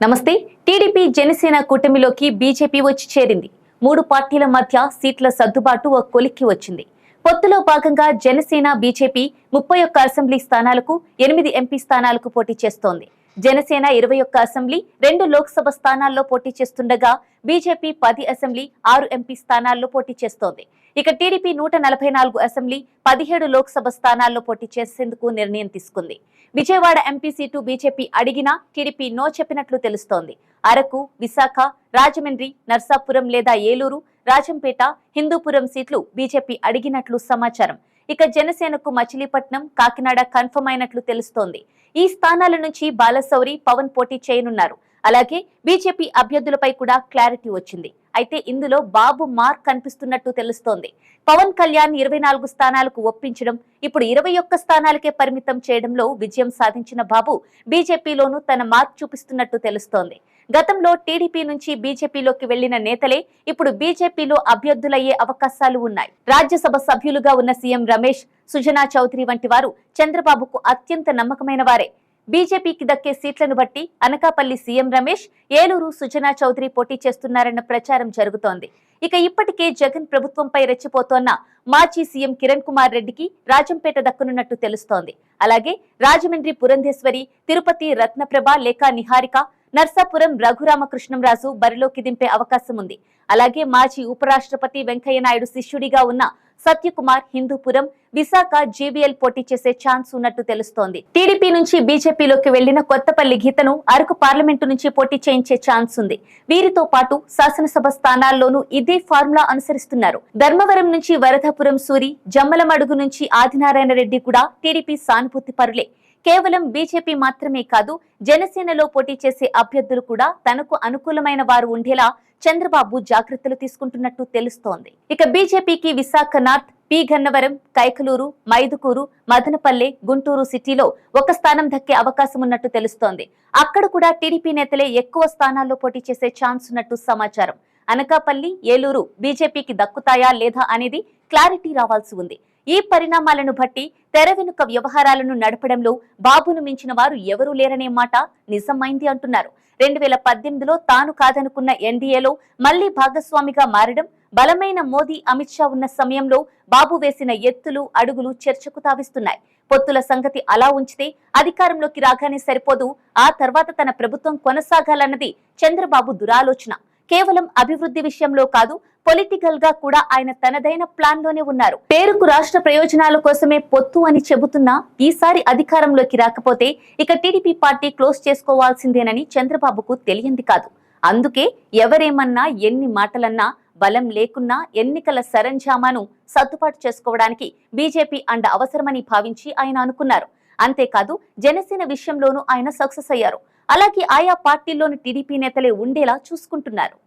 నమస్తే. TDP Janasena కూటమిలోకి BJP వచ్చి చేరింది. మూడు పార్టీల మధ్య సీట్ల సర్దుబాటు ఓ కొలిక్కి వచ్చింది. పొత్తులో భాగంగా జనసేన బీజేపీ ముప్పై ఒక్క అసెంబ్లీ స్థానాలకు ఎనిమిది ఎంపీ స్థానాలకు పోటీ చేస్తోంది. జనసేన ఇరవై ఒక్క అసెంబ్లీ రెండు లోక్సభ స్థానాల్లో పోటీ చేస్తుండగా బీజేపీ పది అసెంబ్లీ ఆరు ఎంపీ స్థానాల్లో పోటీ చేస్తోంది. ఇక టీడీపీ నూట నలభై నాలుగు అసెంబ్లీ పదిహేడు లోక్సభ స్థానాల్లో పోటీ చేసేందుకు నిర్ణయం తీసుకుంది. విజయవాడ ఎంపీ సీటు బీజేపీ అడిగినా టీడీపీ నో చెప్పినట్లు తెలుస్తోంది. అరకు విశాఖ రాజమండ్రి నర్సాపురం లేదా ఏలూరు రాజంపేట హిందూపురం సీట్లు బీజేపీ అడిగినట్లు సమాచారం. ఇక జనసేనకు మచిలీపట్నం కాకినాడ కన్ఫర్మ్ అయినట్లు తెలుస్తోంది. ఈ స్థానాల నుంచి బాలశౌరి పవన్ పోటీ చేయనున్నారు. అలాగే బీజేపీ అభ్యర్థులపై కూడా క్లారిటీ వచ్చింది. అయితే ఇందులో బాబు మార్క్ కనిపిస్తున్నట్టు తెలుస్తోంది. పవన్ కళ్యాణ్ ఇరవై నాలుగు స్థానాలకు ఒప్పించడం ఇప్పుడు ఇరవై ఒక్క స్థానాలకే పరిమితం చేయడంలో విజయం సాధించిన బాబు బీజేపీలోనూ తన మార్క్ చూపిస్తున్నట్టు తెలుస్తోంది. గతంలో టీడీపీ నుంచి బీజేపీలోకి వెళ్ళిన నేతలే ఇప్పుడు బీజేపీలో అభ్యర్థులయ్యే అవకాశాలు ఉన్నాయి. రాజ్యసభ సభ్యులుగా ఉన్న సీఎం రమేష్ సుజనా చౌదరి వంటి వారు చంద్రబాబుకు అత్యంత నమ్మకమైన వారే. బీజేపీకి దక్కే సీట్లను బట్టి అనకాపల్లి సీఎం రమేష్ ఏలూరు సుజనా చౌదరి పోటీ చేస్తున్నారన్న ప్రచారం జరుగుతోంది. ఇక ఇప్పటికే జగన్ ప్రభుత్వంపై రెచ్చిపోతోన్న మాజీ సీఎం కిరణ్ కుమార్ రెడ్డికి రాజంపేట దక్కనున్నట్టు తెలుస్తోంది. అలాగే రాజమండ్రి పురంధేశ్వరి తిరుపతి రత్నప్రభ లేక నిహారిక నర్సాపురం రఘురామకృష్ణంరాజు బరిలోకి దింపే అవకాశం ఉంది అలాగే మాజీ ఉపరాష్ట్రపతి వెంకయ్య నాయుడు శిష్యుడిగా ఉన్న సత్యకుమార్ హిందూపురం విశాఖ జీవీఎల్ పోటీ చేసే ఛాన్స్ ఉన్నట్టు తెలుస్తోంది. టీడీపీ నుంచి బీజేపీలోకి వెళ్ళిన కొత్తపల్లి గీతను అరకు పార్లమెంటు నుంచి పోటీ చేయించే ఛాన్స్ ఉంది. వీరితో పాటు శాసనసభ స్థానాల్లోనూ ఇదే ఫార్ములా అనుసరిస్తున్నారు. ధర్మవరం నుంచి వరదాపురం సూరి జమ్మలమడుగు నుంచి ఆదినారాయణ రెడ్డి కూడా టీడీపీ సానుభూతి పరులే. కేవలం బీజేపీ మాత్రమే కాదు జనసేనలో పోటీ చేసే అభ్యర్థులు కూడా తనకు అనుకూలమైన వారు ఉండేలా చంద్రబాబు జాగ్రత్తలు తీసుకుంటున్నట్టు తెలుస్తోంది. ఇక బీజేపీకి విశాఖ నార్త్ పి గన్నవరం కైకలూరు మైదుకూరు మదనపల్లె గుంటూరు సిటీలో ఒక స్థానం దక్కే అవకాశం ఉన్నట్టు తెలుస్తోంది. అక్కడ కూడా టీడీపీ నేతలే ఎక్కువ స్థానాల్లో పోటీ చేసే ఛాన్స్ ఉన్నట్టు సమాచారం. అనకాపల్లి ఏలూరు బీజేపీకి దక్కుతాయా లేదా అనేది క్లారిటీ రావాల్సి ఉంది. ఈ పరిణామాలను బట్టి తెర వెనుక వ్యవహారాలను నడపడంలో బాబును మించిన వారు ఎవరూ లేరనే మాట నిజమైంది అంటున్నారు. రెండు వేల పద్దెనిమిదిలో తాను కాదనుకున్న ఎన్డీఏలో మళ్ళీ భాగస్వామిగా మారడం బలమైన మోదీ అమిత్ షా ఉన్న సమయంలో బాబు వేసిన ఎత్తులు అడుగులు చర్చకు తావిస్తున్నాయి. పొత్తుల సంగతి అలా ఉంచితే అధికారంలోకి రాగానే సరిపోదు ఆ తర్వాత తన ప్రభుత్వం కొనసాగాలన్నది చంద్రబాబు దురాలోచన. కేవలం అభివృద్ధి విషయంలో కాదు పొలిటికల్గా కూడా ఆయన తనదైన ప్లాన్లోనే ఉన్నారు. పేరుకు రాష్ట్ర ప్రయోజనాల కోసమే పొత్తు అని చెబుతున్నా ఈసారి అధికారంలోకి రాకపోతే ఇక టీడీపీ పార్టీ క్లోజ్ చేసుకోవాల్సిందేనని చంద్రబాబుకు తెలియంది కాదు. అందుకే ఎవరేమన్నా ఎన్ని మాటలన్నా బలం లేకున్నా ఎన్నికల సరంజామాను సర్దుబాటు చేసుకోవడానికి బీజేపీ అండ అవసరమని భావించి ఆయన అనుకున్నారు. అంతేకాదు జనసేన విషయంలోనూ ఆయన సక్సెస్ అయ్యారు. అలాగే ఆయా పార్టీల్లోని టీడీపీ నేతలే ఉండేలా చూసుకుంటున్నారు.